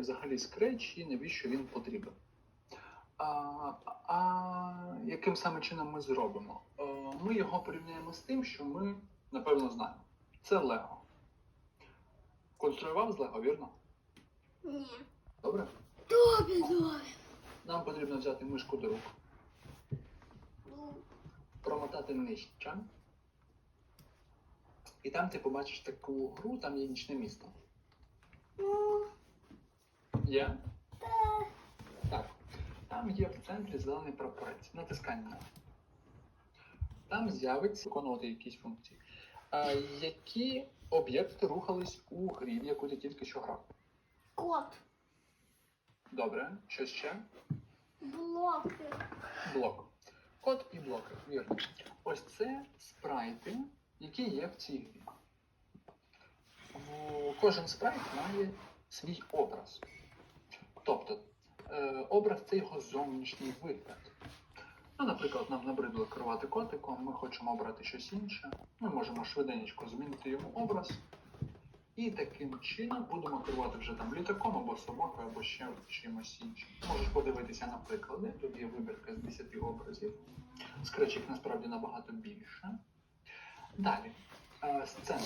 взагалі скреч і навіщо він потрібен. А, а яким саме чином ми зробимо? Е, Ми його порівняємо з тим, що ми напевно знаємо. Це Лего. Конструював з Лего, вірно? Ні. Добре? Добре, добре. Нам потрібно взяти мишку до рук, Ну, промотати нижче. І там ти побачиш таку гру, там є нічне місто. ну, Є? так. Так. Там є в центрі зелений прапорець. Натискай на нього. Там з'явиться виконувати якісь функції. А які об'єкти рухались у грі, в яку ти тільки що грав? Кот. Добре, що ще? Блоки. Блок. Код і блоки, вірно. Ось це спрайти, які є в цій грі. Кожен спрайт має свій образ. Тобто, е, образ це його зовнішній вигляд. Ну, наприклад, нам набридло керувати котиком, ми хочемо обрати щось інше. Ми можемо швиденько змінити йому образ. І таким чином будемо керувати вже там літаком або собакою, або ще чимось іншим. Можеш подивитися на приклади. Тут є вибірка з 10 образів. Скречик насправді набагато більше. Далі. Е, Сцена.